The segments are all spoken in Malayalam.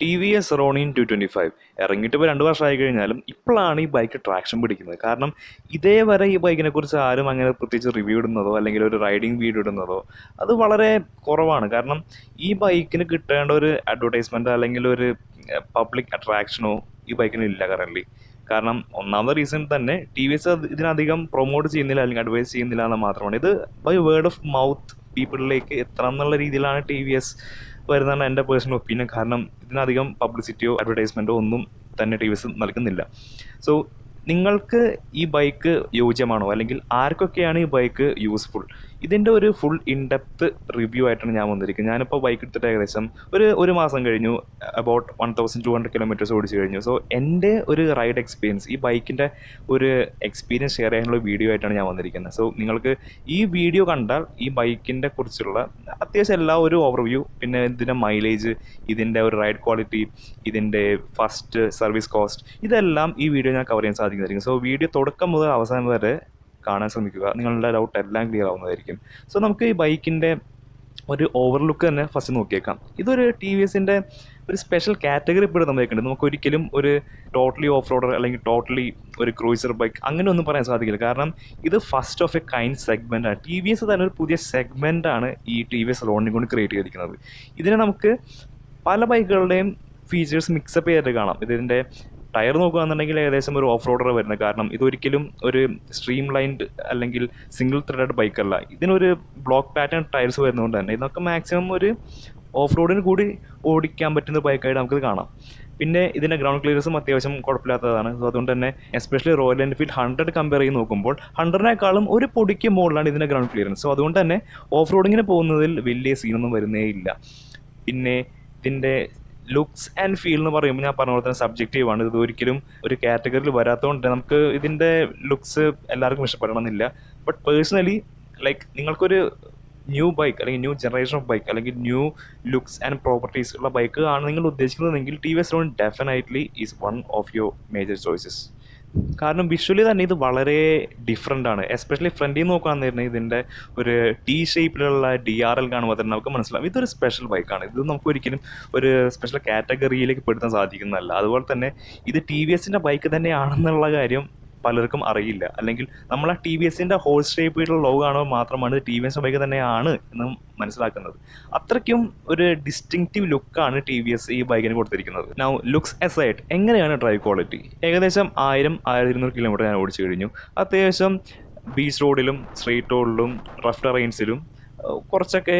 T V S Ronin two twenty five ഇറങ്ങിയിട്ട് ഇപ്പോൾ രണ്ട് വർഷമായി കഴിഞ്ഞാലും ഇപ്പോഴാണ് ഈ ബൈക്ക് ട്രാക്ഷൻ പിടിക്കുന്നത്. കാരണം ഇതേവരെ ഈ ബൈക്കിനെ കുറിച്ച് ആരും അങ്ങനെ പ്രത്യേകിച്ച് റിവ്യൂ ഇടുന്നതോ അല്ലെങ്കിൽ ഒരു റൈഡിങ് വീഡിയോ ഇടുന്നതോ അത് വളരെ കുറവാണ്. കാരണം ഈ ബൈക്കിന് കിട്ടേണ്ട ഒരു അഡ്വർടൈസ്മെന്റോ അല്ലെങ്കിൽ ഒരു പബ്ലിക് അട്രാക്ഷനോ ഈ ബൈക്കിന് ഇല്ല കറന്റ് കാരണം ഒന്നാമത്തെ റീസൺ തന്നെ ടി വി എസ് ഇതിനധികം പ്രൊമോട്ട് ചെയ്യുന്നില്ല അല്ലെങ്കിൽ അഡ്വൈസ് ചെയ്യുന്നില്ല എന്ന് മാത്രമാണ്. ഇത് ബൈ വേർഡ് ഓഫ് മൗത്ത് പീപ്പിളിലേക്ക് എത്തണം എന്നുള്ള രീതിയിലാണ് ടി വി എസ് വരുന്നതാണ് എന്റെ പേഴ്സണൽ ഒപ്പീനിയൻ കാരണം ഇതിനധികം പബ്ലിസിറ്റിയോ അഡ്വർടൈസ്മെന്റോ ഒന്നും തന്നെ ടി വി എസ് നൽകുന്നില്ല. സോ നിങ്ങൾക്ക് ഈ ബൈക്ക് യോജ്യമാണോ? അല്ലെങ്കിൽ ആർക്കൊക്കെയാണ് ഈ ബൈക്ക് യൂസ്ഫുൾ ഇതിന്റെ ഒരു ഫുൾ ഇൻഡെപ്ത് റിവ്യൂ ആയിട്ടാണ് ഞാൻ വന്നിരിക്കുന്നത്. ഞാനിപ്പോൾ ബൈക്ക് എടുത്തിട്ട് ഏകദേശം ഒരു ഒരു മാസം കഴിഞ്ഞു. About one thousand two hundred kilometres ഓടിച്ചു കഴിഞ്ഞു. സോ എന്റെ ഒരു റൈഡ് എക്സ്പീരിയൻസ് ഈ ബൈക്കിന്റെ ഒരു എക്സ്പീരിയൻസ് ഷെയർ ചെയ്യാനുള്ള വീഡിയോ ആയിട്ടാണ് ഞാൻ വന്നിരിക്കുന്നത്. സോ നിങ്ങൾക്ക് ഈ വീഡിയോ കണ്ടാൽ ഈ ബൈക്കിന്റെ കുറിച്ചുള്ള അത്യാവശ്യം എല്ലാ ഒരു ഓവർവ്യൂ പിന്നെ ഇതിന്റെ മൈലേജ് ഇതിന്റെ ഒരു റൈഡ് ക്വാളിറ്റി ഇതിന്റെ ഫസ്റ്റ് സർവീസ് കോസ്റ്റ് ഇതെല്ലാം ഈ വീഡിയോ ഞാൻ കവർ ചെയ്യാൻ സാധിക്കുന്നതായിരിക്കും. സോ വീഡിയോ തുടക്കം മുതൽ അവസാനം വരെ കാണാൻ ശ്രമിക്കുക. നിങ്ങളുടെ ഡൗട്ട് എല്ലാം ക്ലിയർ ആവുന്നതായിരിക്കും. സോ നമുക്ക് ഈ ബൈക്കിന്റെ ഒരു ഓവർലുക്ക് തന്നെ ഫസ്റ്റ് നോക്കിയേക്കാം. ഇതൊരു ടി വി എസിന്റെ ഒരു സ്പെഷ്യൽ കാറ്റഗറി പെടുന്ന ബൈക്കുണ്ട് നമുക്ക് ഒരിക്കലും ഒരു ടോട്ടലി ഓഫ് റോഡർ അല്ലെങ്കിൽ ടോട്ടലി ഒരു ക്രൂസർ ബൈക്ക് അങ്ങനെ ഒന്നും പറയാൻ സാധിക്കില്ല. കാരണം ഇത് first of a kind segment ആണ്. ടി വി എസ് തന്നെ ഒരു പുതിയ സെഗ്മെന്റ് ആണ് ഈ ടി വി എസ് ലോണിനെ കൊണ്ട് ക്രിയേറ്റ് ചെയ്തിരിക്കുന്നത്. ഇതിനെ നമുക്ക് പല ബൈക്കുകളുടെയും ഫീച്ചേഴ്സ് മിക്സപ്പ് ചെയ്തിട്ട് കാണാം. ഇതിന്റെ ടയർ നോക്കുകയാണെന്നുണ്ടെങ്കിൽ ഏകദേശം ഒരു ഓഫ് റോഡർ വരുന്നത്. കാരണം ഇതൊരിക്കലും ഒരു സ്ട്രീം ലൈൻഡ് അല്ലെങ്കിൽ സിംഗിൾ ത്രെഡഡ് ബൈക്കല്ല ഇതിനൊരു ബ്ലോക്ക് പാറ്റേൺ ടയർസ് വരുന്നതുകൊണ്ട് തന്നെ ഇതൊക്കെ മാക്സിമം ഒരു ഓഫ് റോഡിന് കൂടി ഓടിക്കാൻ പറ്റുന്ന ബൈക്കായിട്ട് നമുക്കിത് കാണാം. പിന്നെ ഇതിന്റെ ഗ്രൗണ്ട് ക്ലിയറൻസും അത്യാവശ്യം കുഴപ്പമില്ലാത്തതാണ്. സോ അതുകൊണ്ട് തന്നെ especially Royal Enfield hundred compare ചെയ്ത് നോക്കുമ്പോൾ ഹൺഡ്രഡിനേക്കാളും ഒരു പൊടിക്ക് മുകളിലാണ് ഇതിന്റെ ഗ്രൗണ്ട് ക്ലിയറൻസ് സോ അതുകൊണ്ട് തന്നെ ഓഫ് റോഡിങ്ങിന് പോകുന്നതിൽ വലിയ സീനൊന്നും വരുന്നേ ഇല്ല. പിന്നെ ഇതിന്റെ ലുക്സ് ആൻഡ് ഫീൽ എന്ന് പറയുമ്പോൾ ഞാൻ പറഞ്ഞ പോലെ തന്നെ സബ്ജക്റ്റീവ് ആണ്. ഇത് ഒരിക്കലും ഒരു കാറ്റഗറിയിൽ വരാത്തതുകൊണ്ട് നമുക്ക് ഇതിന്റെ ലുക്സ് എല്ലാവർക്കും ഇഷ്ടപ്പെടണമെന്നില്ല. ബട്ട് പേഴ്സണലി ലൈക്ക് നിങ്ങൾക്കൊരു ന്യൂ ബൈക്ക് അല്ലെങ്കിൽ ന്യൂ ജനറേഷൻ ഓഫ് ബൈക്ക് അല്ലെങ്കിൽ ന്യൂ ലുക്സ് ആൻഡ് പ്രോപ്പർട്ടീസ് ഉള്ള ബൈക്ക് ആണ് നിങ്ങൾ ഉദ്ദേശിക്കുന്നതെങ്കിൽ T V S Ronin definitely is one of your major choices കാരണം വിഷ്വലി തന്നെ ഇത് വളരെ ഡിഫറെന്റ് ആണ്. എസ്പെഷ്യലി ഫ്രണ്ടിൽ നിന്ന് നോക്കുകയാണെന്ന് ഇതിന്റെ ഒരു ടി ഷേപ്പിലുള്ള ഡി ആർ എൽ കാണുമ്പോൾ തന്നെ നമുക്ക് മനസ്സിലാവും. ഇതൊരു സ്പെഷ്യൽ ബൈക്കാണ് ഇത് നമുക്ക് ഒരിക്കലും ഒരു സ്പെഷ്യൽ കാറ്റഗറിയിലേക്ക് പെടുത്താൻ സാധിക്കുന്നതല്ല. അതുപോലെ തന്നെ ഇത് ടി വി എസിന്റെ ബൈക്ക് തന്നെയാണെന്നുള്ള കാര്യം പലർക്കും അറിയില്ല. അല്ലെങ്കിൽ നമ്മൾ ആ ടി വി എസിന്റെ ഹോൾ ഷേപ്പിലുള്ള ലോഗോ കാണുമ്പോൾ മാത്രമാണ് ടി വി എസ് ബൈക്ക് തന്നെയാണ് എന്ന് മനസ്സിലാക്കുന്നത്. അത്രയ്ക്കും ഒരു ഡിസ്റ്റിങ്റ്റീവ് ലുക്കാണ് ടി വി എസ് ഈ ബൈക്കിന് കൊടുത്തിരിക്കുന്നത്. നൗ ലുക്സ് എസൈഡ് എങ്ങനെയാണ് ഡ്രൈവ് ക്വാളിറ്റി ഏകദേശം ആയിരം ആയിരത്തി ഇരുന്നൂറ് കിലോമീറ്റർ ഞാൻ ഓടിച്ചു കഴിഞ്ഞു. അത്യാവശ്യം ബീച്ച് റോഡിലും സ്ട്രീറ്റ് റോഡിലും റഫ് ടെറൈൻസിലും കുറച്ചൊക്കെ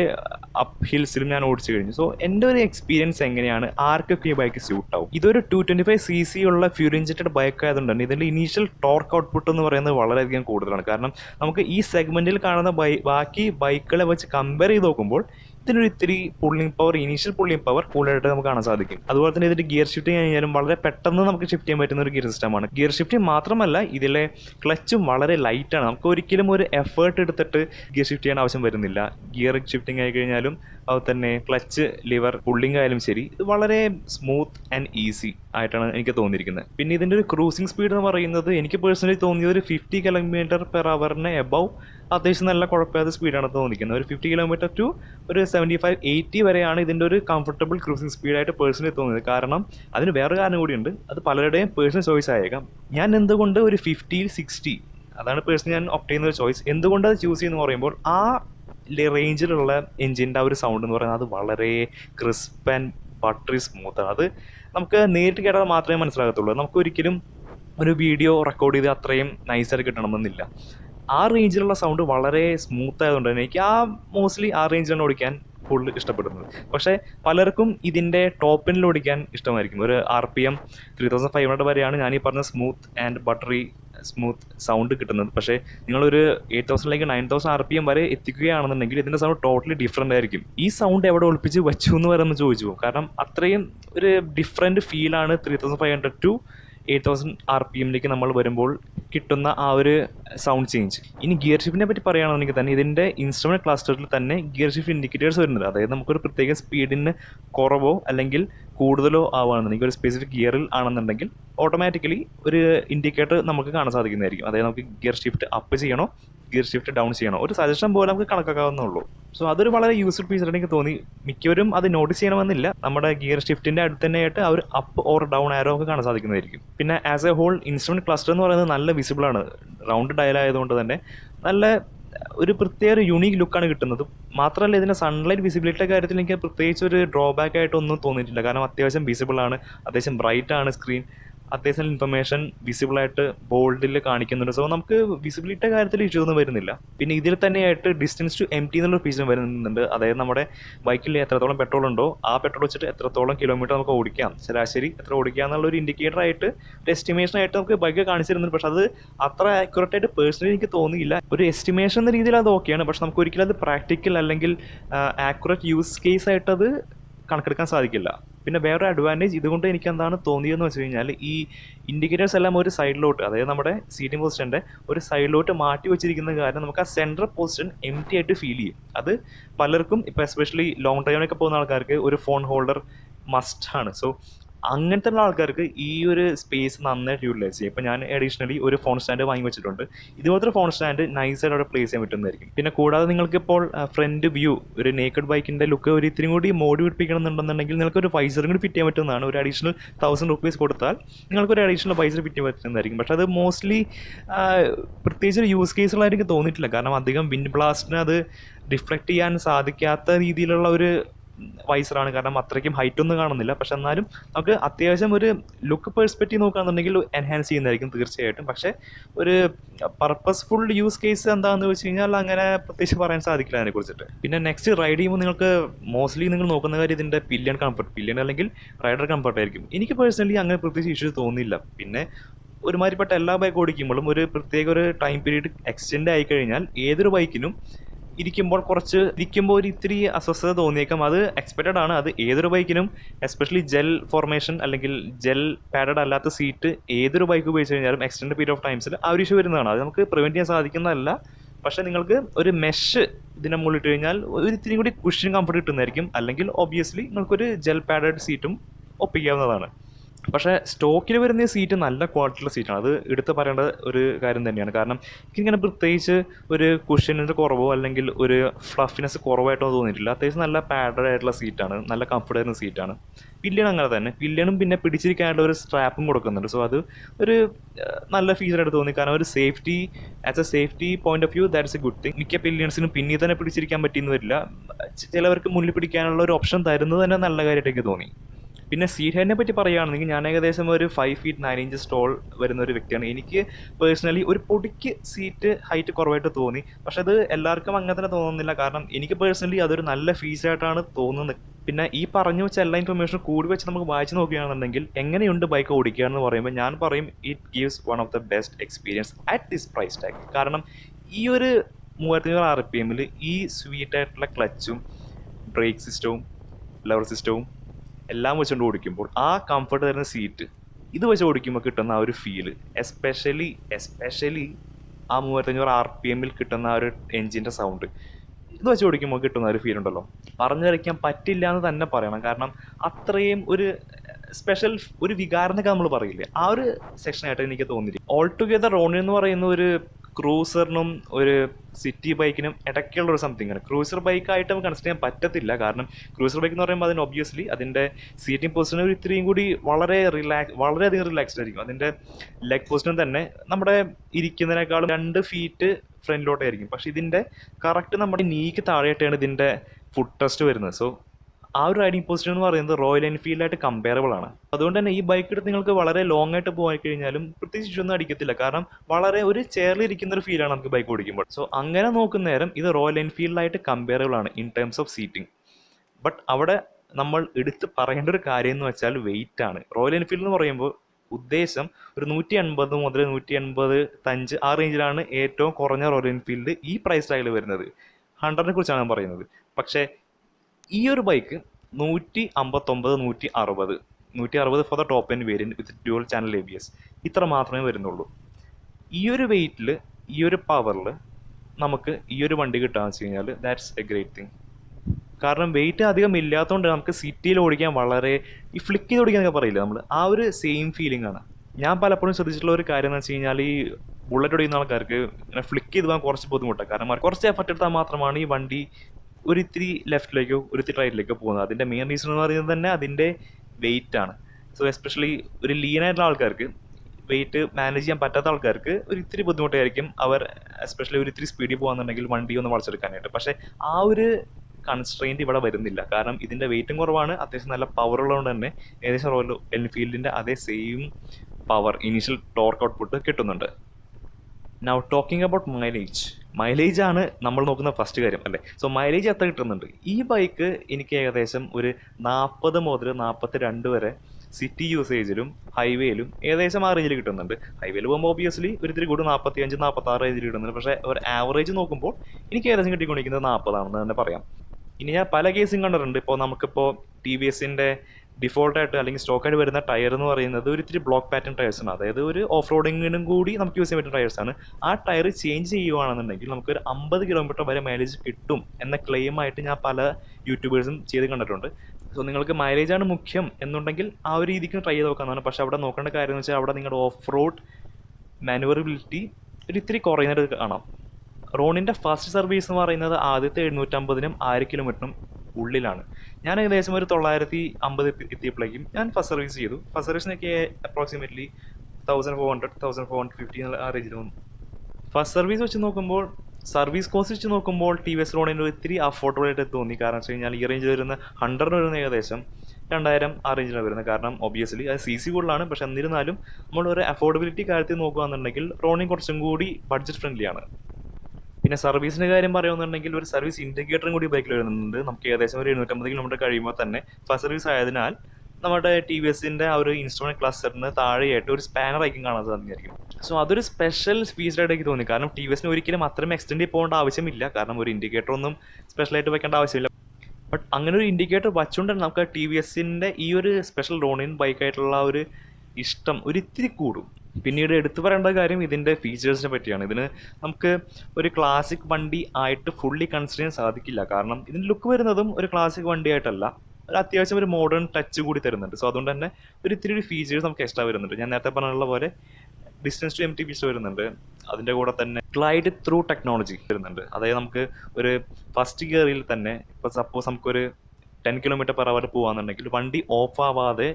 അപ്പ് ഹിൽസിലും ഞാൻ ഓടിച്ചു കഴിഞ്ഞു. സോ എന്റെ ഒരു എക്സ്പീരിയൻസ് എങ്ങനെയാണ്? ആർക്കൊക്കെ ഈ ബൈക്ക് സ്യൂട്ട് ആവും ഇതൊരു two twenty five C C ഉള്ള ഫ്യൂർ ഇഞ്ചറ്റഡ് ബൈക്ക് ആയതുകൊണ്ട് തന്നെ ഇതിന്റെ ഇനീഷ്യൽ ടോർക്ക് ഔട്ട്പുട്ട് എന്ന് പറയുന്നത് വളരെയധികം കൂടുതലാണ്. കാരണം നമുക്ക് ഈ സെഗ്മെന്റിൽ കാണുന്ന ബൈ ബാക്കി ബൈക്കുകളെ വെച്ച് കമ്പയർ ചെയ്ത് നോക്കുമ്പോൾ ഇതിനൊരു ഇത്തിരി pulling power initial pulling power കൂടുതലായിട്ട് നമുക്ക് കാണാൻ സാധിക്കും. അതുപോലെ തന്നെ ഇതിന്റെ ഗിയർ ഷിഫ്റ്റിംഗ് കഴിഞ്ഞാലും വളരെ പെട്ടെന്ന് നമുക്ക് ഷിഫ്റ്റ് ചെയ്യാൻ പറ്റുന്ന ഒരു ഗിയർ സിസ്റ്റമാണ് ഗിയർ ഷിഫ്റ്റിംഗ് മാത്രമല്ല ഇതിലെ ക്ലച്ചും വളരെ ലൈറ്റാണ് നമുക്ക് ഒരിക്കലും ഒരു എഫേർട്ട് എടുത്തിട്ട് ഗിയർ ഷിഫ്റ്റ് ചെയ്യാൻ ആവശ്യം വരുന്നില്ല. ഗിയർ ഷിഫ്റ്റിംഗ് ആയി കഴിഞ്ഞാലും അതുപോലെ തന്നെ ക്ലച്ച് ലിവർ പുള്ളിങ് ആയാലും ശരി ഇത് വളരെ സ്മൂത്ത് ആൻഡ് ഈസി ആയിട്ടാണ് എനിക്ക് തോന്നിയിരിക്കുന്നത്. പിന്നെ ഇതിന്റെ ഒരു ക്രൂസിംഗ് സ്പീഡ് എന്ന് പറയുന്നത് എനിക്ക് പേഴ്സണലി തോന്നിയത് ഒരു ഫിഫ്റ്റി കിലോമീറ്റർ പെർ അവറിന് എബവ് അത്യാവശ്യം നല്ല കുഴപ്പമില്ലാത്ത സ്പീഡാണ് തോന്നിക്കുന്നത് ഒരു ഫിഫ്റ്റി കിലോമീറ്റർ ടു ഒരു സെവന്റി ഫൈവ് എയ്റ്റി വരെയാണ് ഇതിന്റെ ഒരു കംഫർട്ടബിൾ ക്രൂസിംഗ് സ്പീഡായിട്ട് പേഴ്സണലി തോന്നിയത്. കാരണം അതിന് വേറെ കാരണം കൂടിയുണ്ട്. അത് പലരുടെയും പേഴ്സണൽ ചോയ്സ് ആയേക്കാം. ഞാൻ എന്തുകൊണ്ട് ഒരു ഫിഫ്റ്റി സിക്സ്റ്റി അതാണ് പേഴ്സണലി ഞാൻ ഒപ്റ്റ് ചെയ്യുന്ന ഒരു ചോയ്സ് എന്തുകൊണ്ട് അത് ചൂസ് ചെയ്യുന്നു പറയുമ്പോൾ ആ റേഞ്ചിലുള്ള എഞ്ചിന്റെ ആ ഒരു സൗണ്ട് എന്ന് പറയുന്നത് അത് വളരെ ക്രിസ്പ് ആൻഡ് ബട്ടറി സ്മൂത്താണ് അത് നമുക്ക് നേരിട്ട് കേട്ടാൽ മാത്രമേ മനസ്സിലാകത്തുള്ളൂ. നമുക്ക് ഒരിക്കലും ഒരു വീഡിയോ റെക്കോർഡ് ചെയ്ത് അത്രയും നൈസായിട്ട് കിട്ടണമെന്നില്ല. ആ റേഞ്ചിലുള്ള സൗണ്ട് വളരെ സ്മൂത്ത് ആയതുകൊണ്ട് തന്നെ എനിക്ക് ആ മോസ്റ്റ്ലി ആ റേഞ്ചിലാണ് ഓടിക്കാൻ കൂടുതൽ ഇഷ്ടപ്പെടുന്നത്. പക്ഷേ പലർക്കും ഇതിന്റെ ടോപ്പിനിൽ ഓടിക്കാൻ ഇഷ്ടമായിരിക്കും. ഒരു R P M three thousand five hundred വരെയാണ് ഞാൻ ഈ പറഞ്ഞ smooth and buttery smooth sound കിട്ടുന്നത്. പക്ഷേ നിങ്ങളൊരു eight തൗസൻഡിലേക്ക് nine thousand R P M വരെ എത്തിക്കുകയാണെന്നുണ്ടെങ്കിൽ ഇതിന്റെ സൗണ്ട് ടോട്ടലി ഡിഫറെന്റ് ആയിരിക്കും. ഈ സൗണ്ട് എവിടെ ഒളിപ്പിച്ച് വെച്ചു എന്ന് പറയുന്നത് ചോദിച്ചു കാരണം അത്രയും ഒരു ഡിഫറെന്റ് ഫീലാണ് three thousand five hundred to eight thousand R P എമ്മിലേക്ക് നമ്മൾ വരുമ്പോൾ കിട്ടുന്ന ആ ഒരു സൗണ്ട് ചേഞ്ച് ഇനി ഗിയർ ഷിഫ്റ്റിനെ പറ്റി പറയുകയാണെന്നുണ്ടെങ്കിൽ തന്നെ ഇതിന്റെ ഇൻസ്ട്രുമെന്റ് ക്ലസ്റ്ററിൽ തന്നെ ഗിയർ ഷിഫ്റ്റ് ഇൻഡിക്കേറ്റേഴ്സ് വരുന്നുണ്ട്. അതായത് നമുക്കൊരു പ്രത്യേക സ്പീഡിന് കുറവോ അല്ലെങ്കിൽ കൂടുതലോ ആവുകയാണെന്നുണ്ടെങ്കിൽ ഒരു സ്പെസിഫിക് ഗിയറിൽ ആണെന്നുണ്ടെങ്കിൽ ഓട്ടോമാറ്റിക്കലി ഒരു ഇൻഡിക്കേറ്റർ നമുക്ക് കാണാൻ സാധിക്കുന്നതായിരിക്കും. അതായത് നമുക്ക് ഗിയർ ഷിഫ്റ്റ് അപ്പ് ചെയ്യണോ ഗിയർ ഷിഫ്റ്റ് ഡൗൺ ചെയ്യണോ? ഒരു സജഷൻ പോലെ നമുക്ക് കണക്കാക്കാവുന്നുള്ളൂ സോ അതൊരു വളരെ യൂസ്ഫുൾ ഫീച്ചർ എനിക്ക് തോന്നി. മിക്കവരും അത് നോട്ടീസ് ചെയ്യണമെന്നില്ല. നമ്മുടെ ഗിയർ ഷിഫ്റ്റിന്റെ അടുത്ത് തന്നെയായിട്ട് അവർ അപ്പ് ഓർ ഡൗൺ ആരോ ഒക്കെ കാണാൻ സാധിക്കുന്നതായിരിക്കും. പിന്നെ as a whole instrument cluster എന്ന് പറയുന്നത് നല്ല വിസിബിൾ ആണ്. റൗണ്ട് ഡയൽ ആയതുകൊണ്ട് തന്നെ നല്ല ഒരു പ്രത്യേക ഒരു യുണീക്ക് ലുക്കാണ് കിട്ടുന്നത്. മാത്രമല്ല ഇതിന്റെ സൺലൈറ്റ് വിസിബിലിറ്റിയുടെ കാര്യത്തിൽ എനിക്ക് പ്രത്യേകിച്ച് ഒരു ഡ്രോബാക്ക് ആയിട്ടൊന്നും തോന്നിയിട്ടില്ല. കാരണം അത്യാവശ്യം വിസിബിൾ ആണ് അത്യാവശ്യം ബ്രൈറ്റ് ആണ് സ്ക്രീൻ അത്യാവശ്യം ഇൻഫർമേഷൻ വിസിബിൾ ആയിട്ട് ബോൾഡിൽ കാണിക്കുന്നുണ്ട്. സോ നമുക്ക് വിസിബിലിറ്റിയുടെ കാര്യത്തിൽ ഇഷ്യൂ ഒന്നും വരുന്നില്ല. പിന്നെ ഇതിൽ തന്നെയായിട്ട് ഡിസ്റ്റൻസ് ടു എം ടി എന്നുള്ള ഫീച്ചർ വരുന്നുണ്ട്. അതായത് നമ്മുടെ ബൈക്കിൽ എത്രത്തോളം പെട്രോൾ ഉണ്ടോ ആ പെട്രോൾ വെച്ചിട്ട് എത്രത്തോളം കിലോമീറ്റർ നമുക്ക് ഓടിക്കാം. ശരാശരി എത്ര ഓടിക്കാം എന്നുള്ള ഒരു ഇൻഡിക്കേറ്റർ ആയിട്ട് ഒരു എസ്റ്റിമേഷൻ ആയിട്ട് നമുക്ക് ബൈക്ക് കാണിച്ചിരുന്നുണ്ട് പക്ഷെ അത് അത്ര ആക്യുറേറ്റ് ആയിട്ട് പേഴ്സണലി എനിക്ക് തോന്നിയില്ല. ഒരു എസ്റ്റിമേഷൻ എന്ന രീതിയിൽ അത് ഓക്കെയാണ് പക്ഷെ നമുക്ക് ഒരിക്കലും അത് പ്രാക്ടിക്കൽ അല്ലെങ്കിൽ ആക്യുറേറ്റ് യൂസ് കേസ് ആയിട്ട് അത് കണക്കെടുക്കാൻ സാധിക്കില്ല. പിന്നെ വേറെ അഡ്വാന്റേജ് ഇതുകൊണ്ട് എനിക്ക് എന്താണ് തോന്നിയതെന്ന് വെച്ച് കഴിഞ്ഞാൽ ഈ ഇൻഡിക്കേറ്റേഴ്സ് എല്ലാം ഒരു സൈഡിലോട്ട് അതായത് നമ്മുടെ സീറ്റിംഗ് പൊസിഷന്റെ ഒരു സൈഡിലോട്ട് മാറ്റി വെച്ചിരിക്കുന്ന കാരണം നമുക്ക് ആ സെൻട്രൽ പൊസിഷൻ എം ടി ആയിട്ട് ഫീൽ ചെയ്യും. അത് പലർക്കും ഇപ്പോൾ എസ്പെഷ്യലി ലോങ് ഡ്രൈവിനൊക്കെ പോകുന്ന ആൾക്കാർക്ക് ഒരു ഫോൺ ഹോൾഡർ മസ്റ്റാണ് സോ അങ്ങനത്തെ ഉള്ള ആൾക്കാർക്ക് ഈ ഒരു സ്പേസ് നന്നായിട്ട് യൂട്ടിലൈസ് ചെയ്യും. ഇപ്പോൾ ഞാൻ അഡീഷണലി ഒരു ഫോൺ സ്റ്റാൻഡ് വാങ്ങി വെച്ചിട്ടുണ്ട്. ഇതുപോലത്തെ ഫോൺ സ്റ്റാൻഡ് നൈസായിട്ട് അവിടെ പ്ലേസ് ചെയ്യാൻ പറ്റുന്നതായിരിക്കും. പിന്നെ കൂടാതെ നിങ്ങൾക്കിപ്പോൾ ഫ്രണ്ട് വ്യൂ ഒരു നേക്കഡ് ബൈക്കിന്റെ ലുക്ക് ഒരു ഇത്തിരി കൂടി മോഡി പിടിപ്പിക്കണം എന്നുണ്ടെന്നുണ്ടെങ്കിൽ നിങ്ങൾക്ക് ഒരു വൈസറും കൂടി ഫിറ്റ് ചെയ്യാൻ പറ്റുന്നതാണ്. ഒരു അഡീഷണൽ തൗസൻഡ് റുപ്പീസ് കൊടുത്താൽ നിങ്ങൾക്ക് ഒരു അഡീഷണൽ വൈസർ ഫിറ്റ് ചെയ്യാൻ പറ്റുന്നതായിരിക്കും. പക്ഷേ അത് മോസ്റ്റ്ലി പ്രത്യേകിച്ച് ഒരു യൂസ് കേസുകളായിട്ട് എനിക്ക് തോന്നിയിട്ടില്ല. കാരണം അധികം വിൻഡ് ബ്ലാസ്റ്റിന് അത് റിഫ്ലക്റ്റ് ചെയ്യാൻ സാധിക്കാത്ത രീതിയിലുള്ള ഒരു വൈസറാണ്. കാരണം അത്രയ്ക്കും ഹൈറ്റ് ഒന്നും കാണുന്നില്ല. പക്ഷെ എന്നാലും നമുക്ക് അത്യാവശ്യം ഒരു ലുക്ക് പെർസ്പെക്റ്റീവ് നോക്കുകയാണെന്നുണ്ടെങ്കിൽ എൻഹാൻസ് ചെയ്യുന്നതായിരിക്കും തീർച്ചയായിട്ടും. പക്ഷേ ഒരു പർപ്പസ്ഫുൾ യൂസ് കേസ് എന്താണെന്ന് വെച്ച് കഴിഞ്ഞാൽ അങ്ങനെ പ്രത്യേകിച്ച് പറയാൻ സാധിക്കില്ല അതിനെക്കുറിച്ചിട്ട് പിന്നെ നെക്സ്റ്റ് റൈഡ് ചെയ്യുമ്പോൾ നിങ്ങൾക്ക് മോസ്റ്റ്ലി നിങ്ങൾ നോക്കുന്ന കാര്യം ഇതിന്റെ പില്ലിയൻ കംഫർട്ട് പില്ലിയൻ അല്ലെങ്കിൽ റൈഡർ കംഫർട്ട് ആയിരിക്കും. എനിക്ക് പേഴ്സണലി അങ്ങനെ പ്രത്യേകിച്ച് ഇഷ്യൂസ് തോന്നിയില്ല പിന്നെ ഒരുമാതിരിപ്പെട്ട എല്ലാ ബൈക്ക് ഓടിക്കുമ്പോഴും ഒരു പ്രത്യേക ഒരു ടൈം പീരീഡ് എക്സ്റ്റെൻഡ് ആയി കഴിഞ്ഞാൽ ഏതൊരു ബൈക്കിനും ഇരിക്കുമ്പോൾ കുറച്ച് ഇരിക്കുമ്പോൾ ഒരു ഇത്തിരി അസ്വസ്ഥത തോന്നിയേക്കാം. അത് എക്സ്പെക്റ്റഡ് ആണ്. അത് ഏതൊരു ബൈക്കിനും എസ്പെഷ്യലി ജെൽ ഫോർമേഷൻ അല്ലെങ്കിൽ ജെൽ പാഡഡ് അല്ലാത്ത സീറ്റ് ഏതൊരു ബൈക്ക് ഉപയോഗിച്ച് കഴിഞ്ഞാലും എക്സ്റ്റൻഡ് പീരീഡ് ഓഫ് ടൈംസിൽ ആ ഒരു ഇഷ്യൂ വരുന്നതാണ്. അത് നമുക്ക് പ്രിവെന്റ് ചെയ്യാൻ സാധിക്കുന്നതല്ല. പക്ഷേ നിങ്ങൾക്ക് ഒരു മെഷ് ഇതിനെ മുകളിൽ ഇട്ട് കഴിഞ്ഞാൽ ഒരു ഇത്തിരി കൂടി കുഷൻ കംഫർട്ട് കിട്ടുന്നതായിരിക്കും. അല്ലെങ്കിൽ ഒബിയസ്ലി നിങ്ങൾക്കൊരു ജെൽ പാഡഡ് സീറ്റും ഒപ്പിക്കാവുന്നതാണ്. പക്ഷേ സ്റ്റോക്കിൽ വരുന്ന ഈ സീറ്റ് നല്ല ക്വാളിറ്റിയുള്ള സീറ്റാണ് അത് എടുത്ത് പറയേണ്ട ഒരു കാര്യം തന്നെയാണ്. കാരണം എനിക്കിങ്ങനെ പ്രത്യേകിച്ച് ഒരു കുഷ്യനിന്റെ കുറവോ അല്ലെങ്കിൽ ഒരു ഫ്ലഫിനെസ് കുറവായിട്ടോ തോന്നിയിട്ടില്ല. അത്യാവശ്യം നല്ല പാഡഡ് ആയിട്ടുള്ള സീറ്റാണ് നല്ല കംഫർട്ട് ആയിരുന്ന സീറ്റാണ് പില്ലിയൺ അങ്ങനെ തന്നെ. പില്ലിയണും പിന്നെ പിടിച്ചിരിക്കാനുള്ള ഒരു സ്ട്രാപ്പും കൊടുക്കുന്നുണ്ട്. സോ അത് ഒരു നല്ല നല്ല ഫീച്ചറായിട്ട് തോന്നി. കാരണം ഒരു safety as a safety point of view that's a good thing മിക്ക പില്ലിയൺസിനും പിന്നിൽ തന്നെ പിടിച്ചിരിക്കാൻ പറ്റിയെന്ന് വരില്ല. ചിലവർക്ക് മുന്നിൽ പിടിക്കാനുള്ള ഒരു ഓപ്ഷൻ തരുന്നത് തന്നെ നല്ല കാര്യമായിട്ട് എനിക്ക് തോന്നി. പിന്നെ സീറ്റ് ഹെഡിനെ പറ്റി പറയുകയാണെങ്കിൽ ഞാൻ ഏകദേശം ഒരു five feet nine inch tall വരുന്ന ഒരു വ്യക്തിയാണ്. എനിക്ക് പേഴ്സണലി ഒരു പൊടിക്ക് സീറ്റ് ഹൈറ്റ് കുറവായിട്ട് തോന്നി. പക്ഷെ അത് എല്ലാവർക്കും അങ്ങനെ തന്നെ തോന്നുന്നില്ല. കാരണം എനിക്ക് പേഴ്സണലി അതൊരു നല്ല ഫീസായിട്ടാണ് തോന്നുന്നത്. പിന്നെ ഈ പറഞ്ഞു വെച്ച എല്ലാ ഇൻഫർമേഷൻ കൂടി വെച്ച് നമുക്ക് വായിച്ചു നോക്കുകയാണെന്നുണ്ടെങ്കിൽ എങ്ങനെയുണ്ട് ബൈക്ക് ഓടിക്കുക എന്ന് പറയുമ്പോൾ ഞാൻ പറയും it gives one of the best experience at this price tag കാരണം ഈ ഒരു മൂവായിരത്തി അഞ്ഞൂറ് ആർ പി എമ്മിൽ ഈ സ്വീറ്റ് ആയിട്ടുള്ള ക്ലച്ചും ബ്രേക്ക് സിസ്റ്റവും ലെവർ സിസ്റ്റവും എല്ലാം വെച്ചുകൊണ്ട് ഓടിക്കുമ്പോൾ ആ കംഫർട്ട് തരുന്ന സീറ്റ് ഇത് വെച്ച് ഓടിക്കുമ്പോൾ കിട്ടുന്ന ആ ഒരു ഫീൽ എസ്പെഷ്യലി എസ്പെഷ്യലി ആ മൂവായിരത്തഞ്ഞൂറ് ആർ പി എമ്മിൽ കിട്ടുന്ന ആ ഒരു എൻജിന്റെ സൗണ്ട് ഇത് വെച്ച് ഓടിക്കുമ്പോൾ കിട്ടുന്ന ഒരു ഫീൽ ഉണ്ടല്ലോ. പറഞ്ഞറിയിക്കാൻ പറ്റില്ല എന്ന് തന്നെ പറയണം. കാരണം അത്രയും ഒരു സ്പെഷ്യൽ ഒരു വികാരം എന്നൊക്കെ നമ്മൾ പറയില്ലേ? ആ ഒരു സെക്ഷനായിട്ട് എനിക്ക് തോന്നിയിട്ട് ഓൾ ടുഗെദർ റോണി എന്ന് പറയുന്ന ഒരു ക്രൂസറിനും ഒരു സിറ്റി ബൈക്കിനും ഇടയ്ക്കുള്ള ഒരു സംതിങ് ആണ്. ക്രൂസർ ബൈക്കായിട്ട് നമുക്ക് കൺസിഡർ ചെയ്യാൻ പറ്റത്തില്ല. കാരണം ക്രൂസർ ബൈക്ക് എന്ന് പറയുമ്പോൾ അതിന് ഒബ്വിയസ്ലി അതിന്റെ സീറ്റിംഗ് പൊസിഷൻ ഒരു ഇത്രയും കൂടി വളരെ റിലാക്സ് വളരെയധികം റിലാക്സ്ഡ് ആയിരിക്കും. അതിന്റെ ലെഗ് പൊസിഷനും തന്നെ നമ്മുടെ ഇരിക്കുന്നതിനേക്കാളും രണ്ട് ഫീറ്റ് ഫ്രണ്ടിലോട്ടായിരിക്കും പക്ഷേ ഇതിന്റെ കറക്റ്റ് നമ്മുടെ നീക്ക് താഴെയായിട്ടാണ് ഇതിന്റെ ഫുഡ് ടെസ്റ്റ് വരുന്നത്. സോ ആ ഒരു റൈഡിങ് പൊസിഷൻ എന്ന് പറയുന്നത് റോയൽ എൻഫീൽഡായിട്ട് കമ്പയറബിൾ ആണ്. അതുകൊണ്ട് തന്നെ ഈ ബൈക്ക് എടുത്ത് നിങ്ങൾക്ക് വളരെ ലോങ് ആയിട്ട് പോയി കഴിഞ്ഞാലും പ്രത്യേകിച്ച് ഇഷ്യൊന്നും അടിക്കത്തില്ല. കാരണം വളരെ ഒരു ചെയറിൽ ഇരിക്കുന്ന ഒരു ഫീലാണ് നമുക്ക് ബൈക്ക് ഓടിക്കുമ്പോൾ. സോ അങ്ങനെ നോക്കുന്ന നേരം ഇത് റോയൽ എൻഫീൽഡായിട്ട് കമ്പയറബിൾ ആണ് in terms of seating but അവിടെ നമ്മൾ എടുത്ത് പറയേണ്ട ഒരു കാര്യം എന്ന് വെച്ചാൽ വെയിറ്റ് ആണ്. റോയൽ എൻഫീൽഡ് എന്ന് പറയുമ്പോൾ ഉദ്ദേശം ഒരു നൂറ്റി എൺപത് മുതൽ നൂറ്റി എൺപത് തഞ്ച് ആ റേഞ്ചിലാണ് ഏറ്റവും കുറഞ്ഞ റോയൽ എൻഫീൽഡ് ഈ പ്രൈസ് ടാഗിൽ വരുന്നത്. ഹൺഡ്രഡിനെ കുറിച്ചാണ് ഞാൻ പറയുന്നത്. പക്ഷേ ഈ ഒരു ബൈക്ക് നൂറ്റി അമ്പത്തൊമ്പത് നൂറ്റി അറുപത് നൂറ്റി അറുപത് for the top end variant with dual channel A B S ഇത്ര മാത്രമേ വരുന്നുള്ളൂ. ഈ ഒരു വെയിറ്റിൽ ഈ ഒരു പവറിൽ നമുക്ക് ഈ ഒരു വണ്ടി കിട്ടുകയെന്ന് വെച്ച് കഴിഞ്ഞാൽ ദാറ്റ്സ് എ ഗ്രേറ്റ് തിങ് കാരണം വെയിറ്റ് അധികം ഇല്ലാത്തതുകൊണ്ട് നമുക്ക് സിറ്റിയിൽ ഓടിക്കാൻ വളരെ ഈ ഫ്ലിക്ക് ചെയ്ത് ഓടിക്കാനൊക്കെ പറയില്ല നമ്മൾ ആ ഒരു സെയിം ഫീലിംഗ് ആണ്. ഞാൻ പലപ്പോഴും ശ്രദ്ധിച്ചിട്ടുള്ള ഒരു കാര്യം എന്ന് വെച്ച് കഴിഞ്ഞാൽ ഈ ബുള്ളറ്റ് ഓടിക്കുന്ന ആൾക്കാർക്ക് ഇങ്ങനെ ഫ്ലിക്ക് ചെയ്ത് പോകാൻ കുറച്ച് ബുദ്ധിമുട്ടാണ് കാരണം കുറച്ച് എഫർട്ട് എടുത്താൽ മാത്രമാണ് ഈ വണ്ടി ഒരു ഇത്തിരി ലെഫ്റ്റിലേക്കോ ഒരു ഇത്തിരി റൈറ്റിലേക്കോ പോകുന്നത്. അതിന്റെ മെയിൻ റീസൺ എന്ന് പറയുന്നത് തന്നെ അതിന്റെ വെയിറ്റ് ആണ്. സോ എസ്പെഷ്യലി ഒരു ലീനായിട്ടുള്ള ആൾക്കാർക്ക് വെയിറ്റ് മാനേജ് ചെയ്യാൻ പറ്റാത്ത ആൾക്കാർക്ക് ഒരു ഇത്തിരി ബുദ്ധിമുട്ടായിരിക്കും അവർ എസ്പെഷ്യലി ഒരു ഇത്തിരി സ്പീഡിൽ പോകുന്നുണ്ടെങ്കിൽ വണ്ടി ഒന്ന് വളച്ചെടുക്കാനായിട്ട്. പക്ഷേ ആ ഒരു കൺസ്ട്രെയിന്റ് ഇവിടെ വരുന്നില്ല. കാരണം ഇതിന്റെ വെയിറ്റും കുറവാണ്. അത്യാവശ്യം നല്ല പവർ ഉള്ളതുകൊണ്ട് തന്നെ ഏകദേശം റോയൽ എൻഫീൽഡിന്റെ അതേ same power initial torque output കിട്ടുന്നുണ്ട്. Now talking about mileage mileage ആണ് നമ്മൾ നോക്കുന്ന ഫസ്റ്റ് കാര്യം അല്ലേ? സോ മൈലേജ് എത്ര കിട്ടുന്നുണ്ട്? ഈ ബൈക്ക് എനിക്ക് ഏകദേശം ഒരു നാൽപ്പത് മുതൽ നാൽപ്പത്തി രണ്ട് വരെ സിറ്റി യൂസേജിലും ഹൈവേയിലും ഏകദേശം ആ റേഞ്ചിൽ കിട്ടുന്നുണ്ട്. ഹൈവേയിൽ പോകുമ്പോൾ ഒബിയസ്ലി ഒരു ഇത്തിരി കൂടി നാൽപ്പത്തി അഞ്ച് നാൽപ്പത്തി ആറ് റേഞ്ചിൽ കിട്ടുന്നുണ്ട്. പക്ഷേ ഒരു ആവറേജ് നോക്കുമ്പോൾ എനിക്ക് ഏകദേശം കിട്ടിക്കൊണ്ടിരിക്കുന്നത് നാൽപ്പതാണെന്ന് തന്നെ പറയാം. ഇനി ഞാൻ പല കേസും കണ്ടിട്ടുണ്ട്. ഇപ്പോൾ നമുക്കിപ്പോൾ ടി വി എസിന്റെ ഡിഫോൾട്ടായിട്ട് അല്ലെങ്കിൽ സ്റ്റോക്കായിട്ട് വരുന്ന ടയർ എന്ന് പറയുന്നത് ഒരു ഇത്തിരി ബ്ലോക്ക് പാറ്റേൺ ടയേഴ്സാണ് അതായത് ഒരു ഓഫ് റോഡിങ്ങിനും കൂടി നമുക്ക് യൂസ് ചെയ്യാൻ പറ്റുന്ന ആണ്. ആ ടയർ ചേഞ്ച് ചെയ്യുകയാണെന്നുണ്ടെങ്കിൽ നമുക്കൊരു അമ്പത് കിലോമീറ്റർ വരെ മൈലേജ് കിട്ടും എന്ന ക്ലെയിമായിട്ട് ഞാൻ പല യൂട്യൂബേഴ്സും ചെയ്ത് കണ്ടിട്ടുണ്ട്. സോ നിങ്ങൾക്ക് മൈലേജ് ആണ് മുഖ്യം എന്നുണ്ടെങ്കിൽ ആ ഒരു രീതിക്ക് ട്രൈ ചെയ്ത് നോക്കാവുന്നതാണ്. പക്ഷേ അവിടെ നോക്കേണ്ട കാര്യം എന്ന് വെച്ചാൽ അവിടെ നിങ്ങളുടെ ഓഫ് റോഡ് മാനുവറബിലിറ്റി ഒരു ഇത്തിരി കുറയുന്നത് കാണാം. റോണിന്റെ ഫസ്റ്റ് സർവീസ് എന്ന് പറയുന്നത് ആദ്യത്തെ എഴുന്നൂറ്റമ്പതിനും ആയിരം കിലോമീറ്ററിനും ഉള്ളിലാണ്. ഞാൻ ഏകദേശം ഒരു തൊള്ളായിരത്തി അമ്പത് എത്തിയപ്പോഴേക്കും ഞാൻ ഫസ്റ്റ് സർവീസ് ചെയ്തു. First സർവീസിനൊക്കെ approximately thousand four hundred thousand four hundred fifty എന്നുള്ള ആ റേഞ്ചിൽ വന്നു. ഫസ്റ്റ് സർവീസ് വെച്ച് നോക്കുമ്പോൾ സർവീസ് കോസ്റ്റ് വെച്ച് നോക്കുമ്പോൾ ടി വി എസ് റോണിന് ഒത്തിരി അഫോർഡബിൾ ആയിട്ട് തോന്നി. കാരണം വെച്ച് കഴിഞ്ഞാൽ ഈ റേഞ്ചിൽ വരുന്ന ഹൺഡ്രഡിന് വരുന്ന ഏകദേശം രണ്ടായിരം ആ റേഞ്ചിലാണ് വരുന്നത്. കാരണം ഒബിയസ്ലി അത് സി സി കൂടുതലാണ്. പക്ഷെ എന്നിരുന്നാലും നമ്മൾ ഒരു അഫോർഡബിലിറ്റി കാര്യത്തിൽ നോക്കുകയാണെന്നുണ്ടെങ്കിൽ റോണിങ് കുറച്ചും കൂടി ബഡ്ജറ്റ് ഫ്രണ്ട്ലി ആണ്. പിന്നെ സർവീസിന്റെ കാര്യം പറയുകയാണെന്നുണ്ടെങ്കിൽ ഒരു സർവീസ് ഇൻഡിക്കേറ്ററും കൂടി ബൈക്കിൽ വരുന്നുണ്ട്. നമുക്ക് ഏകദേശം ഒരു എഴുന്നൂറ്റമ്പത് കിലോമീറ്റർ കഴിയുമ്പോൾ തന്നെ ഫസ്റ്റ് സർവീസ് ആയതിനാൽ നമ്മുടെ ടി വി എസിന്റെ ആ ഒരു ഇൻസ്ട്രുമെന്റ് ക്ലസ്റ്ററിന് താഴെയായിട്ട് ഒരു സ്പാനർ ആയിരിക്കും കാണാൻ സാധിക്കും സോ അതൊരു സ്പെഷ്യൽ ഫീച്ചറായിട്ട് എനിക്ക് തോന്നി. കാരണം ടി വി എസിന് ഒരിക്കലും അത്രയും എക്സ്റ്റെൻഡ് പോകേണ്ട ആവശ്യമില്ല. കാരണം ഒരു ഇൻഡിക്കേറ്റർ ഒന്നും സ്പെഷ്യലായിട്ട് വെക്കേണ്ട ആവശ്യമില്ല. ബട്ട് അങ്ങനെ ഒരു ഇൻഡിക്കേറ്റർ വച്ചുകൊണ്ട് തന്നെ നമുക്ക് ടി വി എസിന്റെ ഈ ഒരു സ്പെഷ്യൽ റോണിൻ ബൈക്കായിട്ടുള്ള ഒരു ഇഷ്ടം ഒരു ഇത്തിരി കൂടും. പിന്നീട് എടുത്തു പറയേണ്ട കാര്യം ഇതിന്റെ ഫീച്ചേഴ്സിനെ പറ്റിയാണ്. ഇതിന് നമുക്ക് ഒരു ക്ലാസിക് വണ്ടി ആയിട്ട് ഫുള്ളി കൺസിഡർ ചെയ്യാൻ സാധിക്കില്ല. കാരണം ഇതിന്റെ ലുക്ക് വരുന്നതും ഒരു ക്ലാസിക് വണ്ടി ആയിട്ടല്ല ഒരു അത്യാവശ്യം ഒരു മോഡേൺ ടച്ച് കൂടി തരുന്നുണ്ട്. സോ അതുകൊണ്ട് തന്നെ ഒരു ഇത്തിരി ഒരു ഫീച്ചേഴ്സ് നമുക്ക് എക്സ്ട്രാ വരുന്നുണ്ട്. ഞാൻ നേരത്തെ പറഞ്ഞുള്ള പോലെ distance to M T feature വരുന്നുണ്ട്. അതിന്റെ കൂടെ തന്നെ ഗ്ലൈഡ് ത്രൂ ടെക്നോളജി വരുന്നുണ്ട്. അതായത് നമുക്ക് ഒരു ഫസ്റ്റ് ഗിയറിൽ തന്നെ ഇപ്പോൾ സപ്പോസ് നമുക്കൊരു ടെൻ കിലോമീറ്റർ പെർ അവർ പോകാന്നുണ്ടെങ്കിൽ വണ്ടി ഓഫ് ആവാതെ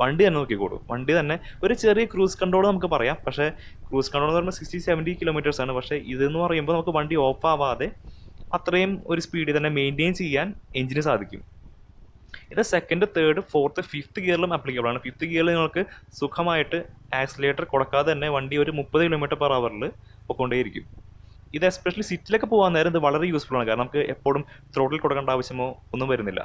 വണ്ടി തന്നെ നോക്കിക്കോളൂ. വണ്ടി തന്നെ ഒരു ചെറിയ ക്രൂസ് കൺട്രോൾ നമുക്ക് പറയാം. പക്ഷേ ക്രൂസ് കൺട്രോൾ എന്ന് പറയുമ്പോൾ സിക്സ്റ്റി സെവന്റി കിലോമീറ്റേഴ്സ് ആണ്. പക്ഷേ ഇതെന്ന് പറയുമ്പോൾ നമുക്ക് വണ്ടി ഓഫ് ആവാതെ അത്രയും ഒരു സ്പീഡിൽ തന്നെ മെയിന്റെയിൻ ചെയ്യാൻ എഞ്ചിന് സാധിക്കും. ഇത് സെക്കൻഡ് തേർഡ് ഫോർത്ത് ഫിഫ്ത്ത് ഗിയറിലും അപ്ലിക്കബിൾ ആണ്. ഫിഫ്ത്ത് ഗിയറിൽ നിങ്ങൾക്ക് സുഖമായിട്ട് ആക്സിലേറ്റർ കൊടുക്കാതെ തന്നെ വണ്ടി ഒരു മുപ്പത് കിലോമീറ്റർ പെർ അവറിൽ പോയിക്കൊണ്ടേയിരിക്കും ഇത് എസ്പെഷ്യലി സിറ്റിലൊക്കെ പോകാൻ നേരം ഇത് വളരെ യൂസ്ഫുൾ ആണ്. കാരണം നമുക്ക് എപ്പോഴും ത്രോട്ടിൽ കൊടുക്കേണ്ട ആവശ്യമോ ഒന്നും വരുന്നില്ല.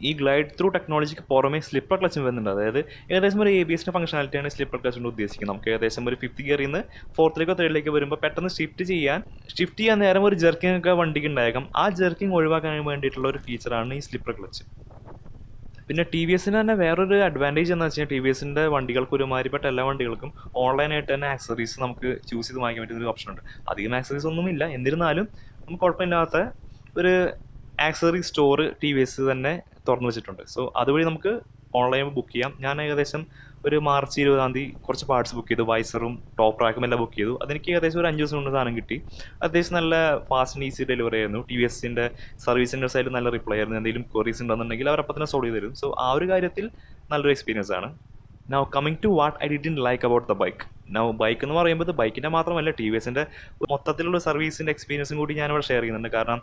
ഈ ഗ്ലൈഡ് ത്രൂ ടെക്നോളജിക്ക് പുറമേ സ്ലിപ്പർ ക്ലച്ചും വരുന്നുണ്ട്. അതായത് ഏകദേശം ഒരു എ ബി എസിന്റെ ഫംഗ്ഷനാലിറ്റിയാണ് സ്ലിപ്പർ ക്ലച്ച് കൊണ്ട് ഉദ്ദേശിക്കുന്നത്. നമുക്ക് ഏകദേശം ഒരു ഫിഫ്ത്ത് ഗിയറിൽ നിന്ന് ഫോർത്തിലേക്കോ തേർഡിലേക്കോ വരുമ്പോൾ പെട്ടെന്ന് ഷിഫ്റ്റ് ചെയ്യാൻ ഷിഫ്റ്റ് ചെയ്യാൻ നേരം ഒരു ജെർക്കിംഗ് ഒക്കെ വണ്ടിക്ക് ഉണ്ടായേക്കാം. ആ ജെർക്കിംഗ് ഒഴിവാക്കാൻ വേണ്ടിയിട്ടുള്ള ഒരു ഫീച്ചറാണ് ഈ സ്ലിപ്പർ ക്ലച്ച് പിന്നെ ടി വി എസിന് തന്നെ വേറൊരു അഡ്വാന്റേജ് എന്ന് വെച്ചാൽ ടി വി എസിന്റെ വണ്ടികൾക്ക് ഒരുമാതിരിപ്പെട്ട എല്ലാ വണ്ടികൾക്കും ഓൺലൈനായിട്ട് തന്നെ ആക്സറീസ് നമുക്ക് ചൂസ് ചെയ്ത് വാങ്ങിക്കാൻ പറ്റുന്ന ഒരു ഓപ്ഷൻ ഉണ്ട്. അധികം ആക്സറീസ് ഒന്നുമില്ല. എന്നിരുന്നാലും നമുക്ക് കുഴപ്പമില്ലാത്ത ഒരു accessory store T V S തന്നെ തുറന്നു വെച്ചിട്ടുണ്ട്. സോ അതുവഴി നമുക്ക് ഓൺലൈൻ ബുക്ക് ചെയ്യാം. ഞാൻ ഏകദേശം ഒരു മാർച്ച് ഇരുപതാം തീയതി കുറച്ച് പാർട്സ് ബുക്ക് ചെയ്തു. വൈസറും ടോപ്പ് റാക്കും എല്ലാം ബുക്ക് ചെയ്തു. അതെനിക്ക് ഏകദേശം ഒരു അഞ്ച് ദിവസം കൊണ്ട് സാധനം കിട്ടി. അത്യാവശ്യം നല്ല ഫാസ്റ്റ് ആൻഡ് ഈസി ഡെലിവറി ആയിരുന്നു. ടി വി എസിന്റെ സർവീസിന്റെ സൈഡിൽ നല്ല റിപ്ലൈ ആയിരുന്നു. എന്തെങ്കിലും ക്വറീസ് ഉണ്ടെന്നുണ്ടെങ്കിൽ അവർ അപ്പം തന്നെ സോൾവ് ചെയ്ത് തരും. സോ ആ ഒരു കാര്യത്തിൽ നല്ലൊരു എക്സ്പീരിയൻസ് ആണ്. Now coming to what I didn't like about the bike bike എന്ന് പറയുമ്പോൾ ബൈക്കിന്റെ മാത്രമല്ല ടി വി എസിന്റെ മൊത്തത്തിലുള്ള സർവീസിന്റെ എക്സ്പീരിയൻസും കൂടി ഞാനിവിടെ ഷെയർ ചെയ്യുന്നുണ്ട്. കാരണം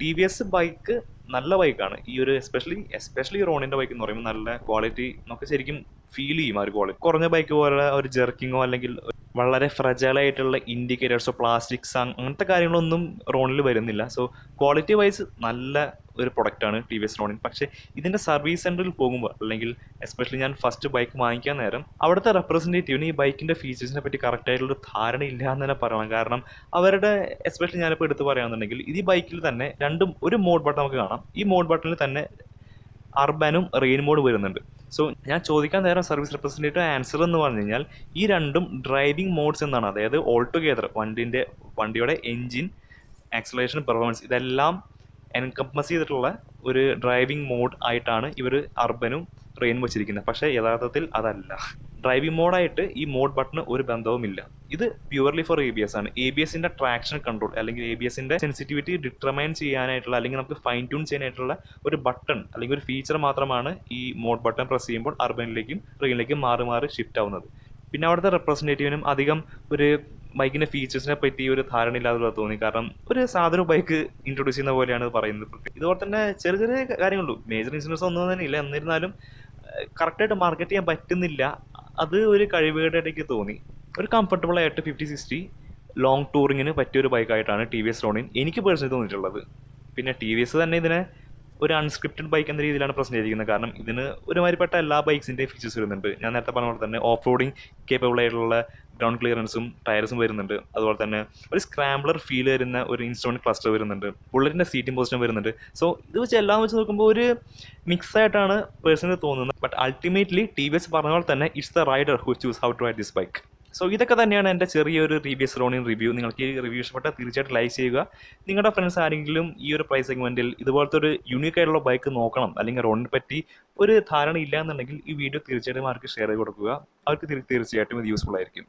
ടി വി എസ് ബൈക്ക് നല്ല ബൈക്കാണ് ഈ ഒരു എസ്പെഷ്യലി എസ്പെഷ്യലി റോണിന്റെ ബൈക്ക് എന്ന് പറയുമ്പോൾ നല്ല ക്വാളിറ്റി നമുക്ക് ശരിക്കും ഫീൽ ചെയ്യും ആ ഒരു ക്വാളിറ്റി കുറഞ്ഞ ബൈക്ക് പോലെ ഒരു ജെർക്കിങ്ങോ അല്ലെങ്കിൽ വളരെ ഫ്രജൈലായിട്ടുള്ള ഇൻഡിക്കേറ്റേഴ്സോ പ്ലാസ്റ്റിക്സ് അങ്ങനത്തെ കാര്യങ്ങളൊന്നും റോണിൽ വരുന്നില്ല. സോ ക്വാളിറ്റി വൈസ് നല്ല ഒരു പ്രൊഡക്റ്റാണ് ടി വി എസ് റോണിൻ പക്ഷേ ഇതിന്റെ സർവീസ് സെന്ററിൽ പോകുമ്പോൾ അല്ലെങ്കിൽ എസ്പെഷ്യലി ഞാൻ ഫസ്റ്റ് ബൈക്ക് വാങ്ങിക്കാൻ നേരം അവിടുത്തെ റെപ്രസെന്റേറ്റീവിന് ഈ ബൈക്കിന്റെ ഫീച്ചേഴ്സിനെ പറ്റി കറക്റ്റായിട്ടുള്ള ധാരണ ഇല്ല എന്ന് തന്നെ പറയണം. കാരണം അവരുടെ എസ്പെഷ്യലി ഞാനിപ്പോൾ എടുത്ത് പറയുകയാണെന്നുണ്ടെങ്കിൽ ഈ ബൈക്കിൽ തന്നെ രണ്ടും ഒരു മോഡ് ബട്ടൺ നമുക്ക് കാണാം. ഈ മോഡ് ബട്ടണിൽ തന്നെ അർബനും റെയിൻ മോഡ് വരുന്നുണ്ട്. സോ ഞാൻ ചോദിക്കാൻ നേരം സർവീസ് റെപ്രസെന്റേറ്റീവ് ആൻസർ എന്ന് പറഞ്ഞു കഴിഞ്ഞാൽ ഈ രണ്ടും ഡ്രൈവിംഗ് മോഡ്സ് എന്നാണ്. അതായത് ഓൾ ടുഗെദർ വണ്ടിന്റെ വണ്ടിയുടെ എൻജിൻ ആക്സലേഷൻ പെർഫോമൻസ് ഇതെല്ലാം എൻകംപസ് ചെയ്തിട്ടുള്ള ഒരു ഡ്രൈവിംഗ് മോഡ് ആയിട്ടാണ് ഇവർ അർബനും റെയിനും വെച്ചിരിക്കുന്നത്. പക്ഷേ യഥാർത്ഥത്തിൽ അതല്ല. ഡ്രൈവിംഗ് മോഡായിട്ട് ഈ മോഡ് ബട്ടണ് ഒരു ബന്ധവുമില്ല. ഇത് purely for A B S ആണ്. എ ബി എസിന്റെ ട്രാക്ഷൻ കൺട്രോൾ അല്ലെങ്കിൽ എ ബി എസിന്റെ സെൻസിറ്റിവിറ്റി ഡിറ്റർമൈൻ ചെയ്യാനായിട്ടുള്ള അല്ലെങ്കിൽ നമുക്ക് ഫൈൻ ട്യൂൺ ചെയ്യാനായിട്ടുള്ള ഒരു ബട്ടൺ അല്ലെങ്കിൽ ഒരു ഫീച്ചർ മാത്രമാണ് ഈ മോഡ് ബട്ടൺ പ്രസ് ചെയ്യുമ്പോൾ അർബനിലേക്കും റെയിനിലേക്കും മാറി മാറി ഷിഫ്റ്റ് ആവുന്നത്. പിന്നെ അവിടുത്തെ റെപ്രസെന്റേറ്റീവിനും അധികം ഒരു ബൈക്കിന്റെ ഫീച്ചേഴ്സിനെ പറ്റി ഒരു ധാരണ ഇല്ലാതെ തോന്നി. കാരണം ഒരു സാധാരണ ബൈക്ക് ഇൻട്രൊഡ്യൂസ് ചെയ്യുന്ന പോലെയാണ് പറയുന്നത്. ഇതുപോലെ തന്നെ ചെറിയ ചെറിയ കാര്യങ്ങളുള്ളൂ മേജർ ഇൻഷുറൻസ് ഒന്നും തന്നെ ഇല്ല. എന്നിരുന്നാലും കറക്റ്റായിട്ട് മാർക്കറ്റ് ചെയ്യാൻ പറ്റുന്നില്ല. അത് ഒരു കഴിവുകേട് എനിക്ക് തോന്നി. ഒരു കംഫർട്ടബിൾ ആയിട്ട് ഫിഫ്റ്റി സിക്സ്റ്റി ലോങ് ടൂറിങ്ങിന് പറ്റിയ ഒരു ബൈക്കായിട്ടാണ് ടി വി എസ് റോണിൻ എനിക്ക് പേഴ്സണലി തോന്നിയിട്ടുള്ളത്. പിന്നെ ടി വി എസ് തന്നെ ഇതിനെ ഒരു അൺസ്ക്രിപ്റ്റഡ് ബൈക്ക് എന്ന രീതിയിലാണ് പ്രസന്റ് ചെയ്തിരിക്കുന്നത് കാരണം ഇതിന് ഒരുമാതിരിപ്പെട്ട എല്ലാ ബൈക്സിന്റെയും ഫീച്ചേഴ്സ് വരുന്നുണ്ട്. ഞാൻ നേരത്തെ പറഞ്ഞ പോലെ തന്നെ ഓഫ് റോഡിങ് കേപ്പബിൾ ആയിട്ടുള്ള ഗ്രൗണ്ട് ക്ലിയറൻസും ടയർസും വരുന്നുണ്ട്. അതുപോലെ തന്നെ ഒരു സ്ക്രാംബ്ലർ ഫീൽ വരുന്ന ഒരു ഇൻസ്ട്രുമെന്റ് ക്ലസ്റ്റർ വരുന്നുണ്ട്. ബുള്ളറ്റിന്റെ സീറ്റിംഗ് പൊസിഷൻ വരുന്നുണ്ട്. സോ ഇത് വെച്ച് എല്ലാം വെച്ച് നോക്കുമ്പോൾ ഒരു മിക്സ് ആയിട്ടാണ് പേഴ്സണലി തോന്നുന്നത്. But ultimately T V S പറഞ്ഞ പോലെ തന്നെ it's the rider who choose how to ride this bike so ഇതൊക്കെ തന്നെയാണ് എന്റെ ചെറിയൊരു റിവ്യൂസ് റോണിൻ റിവ്യൂ നിങ്ങൾക്ക് ഈ റിവ്യൂ ഇഷ്ടപ്പെട്ടാൽ തീർച്ചയായിട്ടും ലൈക്ക് ചെയ്യുക. നിങ്ങളുടെ ഫ്രണ്ട്സ് ആരെങ്കിലും ഈ ഒരു പ്രൈസ് സെഗ്മെന്റിൽ ഇതുപോലത്തെ ഒരു യൂണിക് ആയിട്ടുള്ള ബൈക്ക് നോക്കണം അല്ലെങ്കിൽ റോണിനെ പറ്റി ഒരു ധാരണ ഇല്ല എന്നുണ്ടെങ്കിൽ ഈ വീഡിയോ തീർച്ചയായിട്ടും അവർക്ക് ഷെയർ ചെയ്ത് കൊടുക്കുക. അവർക്ക് തീർച്ചയായിട്ടും ഇത് യൂസ്ഫുൾ ആയിരിക്കും.